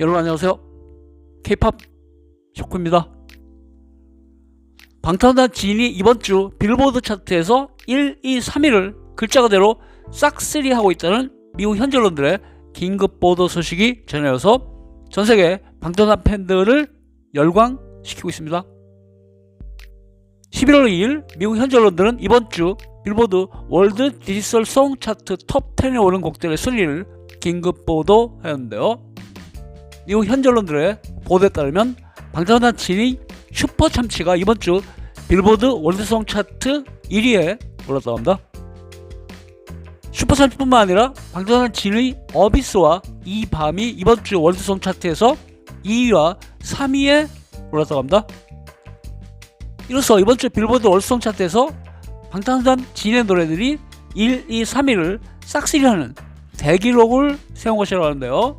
여러분 안녕하세요. K-팝 쇼크입니다. 방탄소년단 지인이 이번 주 빌보드 차트에서 1, 2, 3위를 글자 그대로 싹쓸이 하고 있다는 미국 현지 언론들의 긴급 보도 소식이 전해져서 전 세계 방탄소년단 팬들을 열광시키고 있습니다. 11월 2일 미국 현지 언론들은 이번 주 빌보드 월드 디지털 송 차트 톱 10에 오른 곡들의 순위를 긴급 보도하였는데요. 미국 현지 언론들의 보도에 따르면 방탄소년단 진이 슈퍼 참치가 이번 주 빌보드 월드송 차트 1위에 올랐다고 합니다. 슈퍼 참치뿐만 아니라 방탄소년단 진의 어비스와 이 밤이 이번 주 월드송 차트에서 2위와 3위에 올랐다고 합니다. 이로써 이번 주 빌보드 월드송 차트에서 방탄소년단 진의 노래들이 1, 2, 3위를 싹쓸이하는 대기록을 세운 것이라고 하는데요.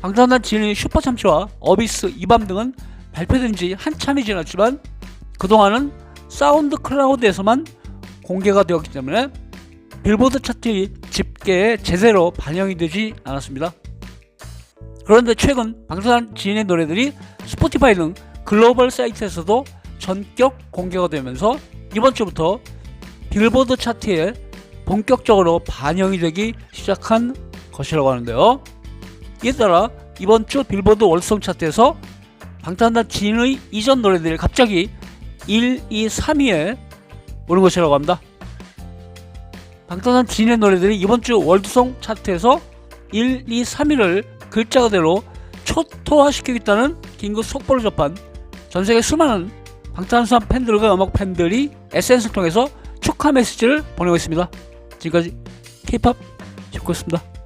방탄소년단 진의 슈퍼참치와 어비스, 이밤 등은 발표된 지 한참이 지났지만 그동안은 사운드 클라우드에서만 공개가 되었기 때문에 빌보드 차트 집계에 제대로 반영이 되지 않았습니다. 그런데 최근 방탄소년단 진의 노래들이 스포티파이 등 글로벌 사이트에서도 전격 공개가 되면서 이번 주부터 빌보드 차트에 본격적으로 반영이 되기 시작한 것이라고 하는데요. 이에 따라 이번 주 빌보드 월성 차트에서 방탄소년단 진의 이전 노래들이 갑자기 1, 2, 3위에 오른 것이라고 합니다. 방탄소년단 진의 노래들이 이번 주 월드송 차트에서 1, 2, 3위를 글자 그대로 초토화시키겠다는 긴급 속보를 접한 전 세계 수많은 방탄소년단 팬들과 음악 팬들이 SNS를 통해서 축하 메시지를 보내고 있습니다. 지금까지 K-팝 셨고였습니다